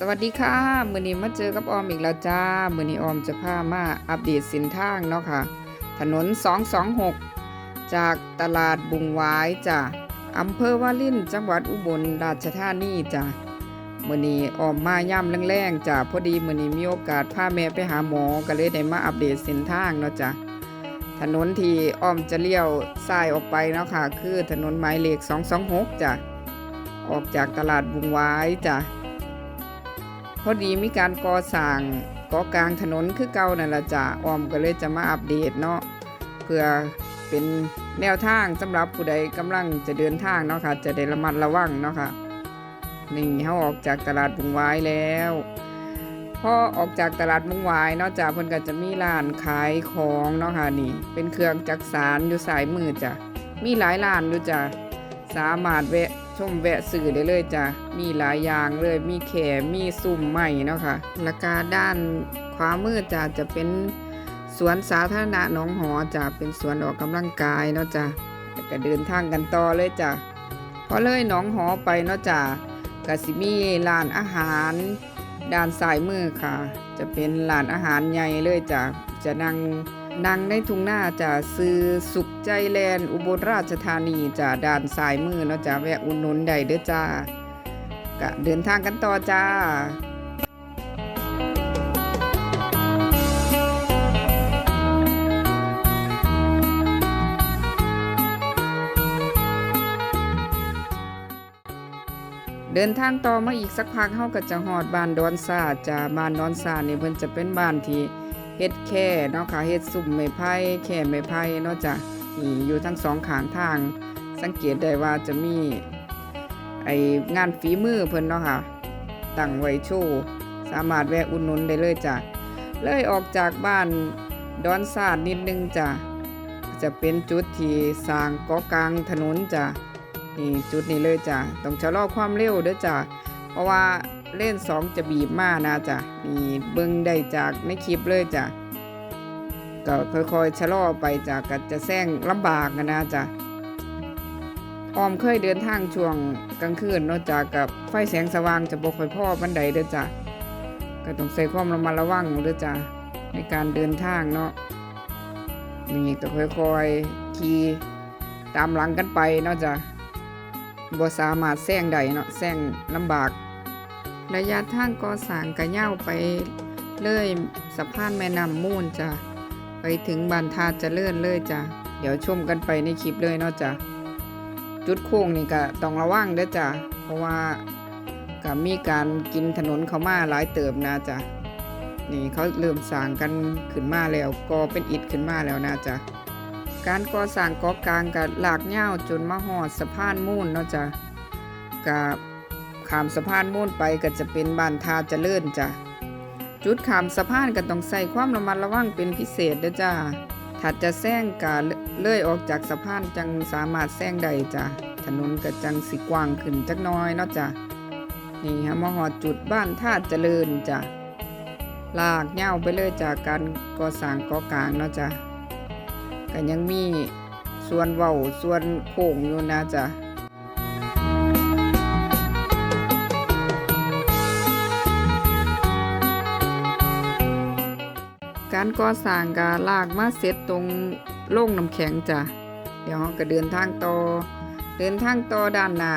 สวัสดีค่ะ มือนี้มาเจอกับออมอีกแล้วจ้า มือนี้ออมจะพามาอัปเดตสินทางเนาะค่ะ ถนน 226 จากตลาดบุงวายจ้ะอำเภอวาลินจังหวัดอุบลราชธานีจ้ะมือนี้ออมมาย่ำแรงๆจ้ะพอดีมือนี้มีโอกาสพาแม่ไปหาหมอก็เลยได้มาอัปเดตสินทางเนาะจ้ะถนนที่อ้อมจะเลี้ยวซ้ายออกไปเนาะค่ะ คือถนนหมายเลข 226จ้ะออกจากตลาดบุงวายจ้ะ พอดีมีการก่อสร้างก่อกลางถนนคือเก่านั่นละจ้ะออมก็เลยจะมาอัปเดตเนาะเพื่อเป็นแนวทางสำหรับผู้ใดกำลังจะเดินทางเนาะค่ะ จะได้ระมัดระวังเนาะค่ะนี่เขาออกจากตลาดบุงวายแล้วพอออกจากตลาดบุงวายเนาะจ้ะเพิ่นก็จะมีร้านขายของเนาะค่ะนี่ เป็นเครื่องจักสานอยู่สายมือจ้ะมีหลายร้านอยู่จ้ะสามารถแวะ ชมแวะสื่อได้เลยจ้ะมีหลายอย่างเลยมีแขมีซุ่มใหม่เนาะค่ะแล้วก็ด้านขวามือจ้ะจะเป็นสวนสาธารณะหนองหอจ้ะเป็นสวนออกกำลังกายเนาะจ้ะแล้วก็เดินทางกันต่อเลยจ้ะพอเลยหนองหอไปเนาะจ้ะก็สิมีร้านอาหารด้านซ้ายมือค่ะ จะเป็นร้านอาหารใหญ่เลยจ้ะจะนั่ง นั่งในทุ่งหน้าจะซื้อสุขใจแลนอุบลราชธานีจะด้านซ้ายมือเนาะจ้ะแวะอุดหนุนได้เด้อจ้าก็เดินทางกันต่อจ้าเดินทางต่อมาอีกสักพักเฮาก็จะฮอดบ้านดอนซาจ้าบ้านดอนซานี่เพิ่นจะเป็นบ้านที่ เฮ็ดแค่เนาะค่ะเฮ็ดสุ่มไม้ไผ่แค่ไม้ไผ่เนาะจ้ะนี่อยู่ทั้งสองข้างทาง สังเกตได้ว่าจะมีไองานฝีมือเพิ่นเนาะค่ะตั้งไว้โชว์สามารถแวะอุดหนุนได้เลยจ้ะเลยออกจากบ้านดอนซาดนิดนึงจ้ะจะเป็นจุดที่สร้างเกาะกลางถนนจ้ะนี่จุดนี้เลยจ้ะต้องชะลอความเร็วเด้อจ้ะ เพราะว่าเล่นสองจะบีบมานะจ้ะนี่เบิ่งได้จากในคลิปเลยจ้ะก็ค่อยๆชะลอไปจ้ะก็จะแซงลำบากนะนะจ้ะออมเคยเดินทางช่วงกลางคืนเนาะจ้ะกับไฟแสงสว่างจะบ่ค่อยพอบันไดเด้อจ้ะก็ต้องใส่ความระมัดระวังเด้อจ้ะในการเดินทางเนาะนี่ก็ค่อยๆขี่ตามหลังกันไปเนาะจ้ะ บ่สามารถแซงได้เนาะแซงลำบาก ระยะทางก่อสร้างกะยาวไปเลยสะพานแม่น้ำมูลจ้ะไปถึงบานทาเจะเลื่อนเลยจ้ะเดี๋ยวชมกันไปในคลิปเลยเนาะจ้ะจุดโค้งนี่ก็ต้องระวังเด้อจ้ะเพราะว่าก็มีการกินถนนเขามาหลายเติบนะจ้ะนี่เขาเริ่มสร้างกันขึ้นมาแล้วก็เป็นอิฐขึ้นมาแล้วนะจ้ะ การก่อสร้างเกาะกลางกับหลากเหย้าจนมาหอดสะพานมูลเนาะจ้ะกับขามสะพานมูลไปก็จะเป็นบ้านทาเจริญจ้ะจุดขามสะพานก็ต้องใส่ความระมัดระวังเป็นพิเศษเด้อจ้าถ้าจะแซงกะเลื่อยออกจากสะพานจังสามารถแซงได้จ้ะถนนก็จังสิกว้างขึ้นจักน้อยเนาะจ้ะนี่ฮะมาหอดจุดบ้านท่าเจริญจ้ะลากเหย้าไปเลยจากการก่อสร้างกาะกลางเนาะจ้ะ ก็ยังมีส่วนเว้าส่วนโค้งอยู่นะจ๊ะการก่อสร้างกาลากมาเสร็จตรงโล่งน้ำแข็งจ้ะ เดี๋ยวเราก็เดินทางต่อ เดินทางต่อด้านหน้า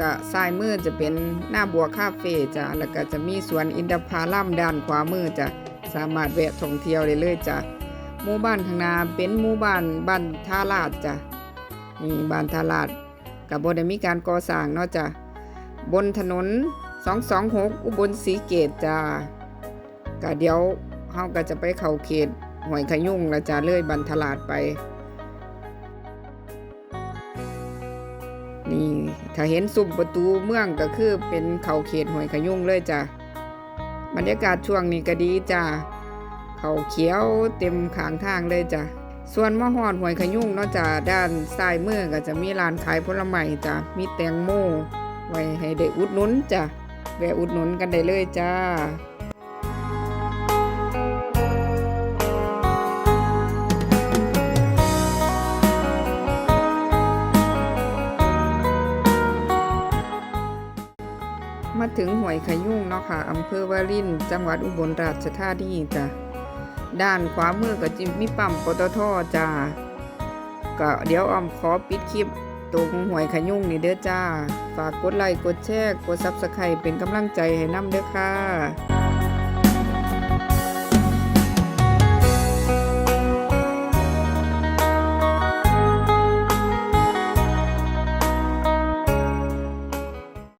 ก็ซ้ายมือจะเป็นหน้าบัวคาเฟ่จ้ะ แล้วก็จะมีสวนอินทผลัมด้านขวามือจ้ะ สามารถแวะท่องเที่ยวได้เลยจ้ะ หมู่บ้านข้างหน้าเป็นหมู่บ้านบ้านท่าลาดจ้ะนี่บ้านท่าลาดกับบได้มีการก่อสร้างเนาะจ้ะบนถนน 226 อุบลศรีเกตจ้ะก็เดี๋ยวเฮาก็จะไปเข้าเขตหอยขยุ่งแล้วจ้ะเลยบันทลาดไป นี่ถ้าเห็นสุมประตูเมืองก็คือเป็นเข่าเขตหอยขยุ่งเลยจ้ะบรรยากาศช่วงนี้ก็ดีจ้ะ เขาเขียวเต็มขางทางเลยจ้ะส่วนมะฮอดหวยขยุ่งเนาะจ้ะด้านซ้ายมือก็จะมีร้านขายผลไม้จ้ะมีแตงโมไว้ให้ได้อุดหนุนจ้ะแวะอุดหนุนกันได้เลยจ้ามาถึงหวยขยุ่งเนาะค่ะอำเภอวารินจังหวัดอุบลราชธานีจ้ะ ด้านขวามือก็จิมีปั๊มปตทจ้าก็เดี๋ยวออมขอปิดคลิปตรงหวยขยุ่งนี่เด้อจ้า ฝากกดไลค์กดแชร์กดซับสไครต์เป็นกำลังใจให้น้ำเด้อค่ะ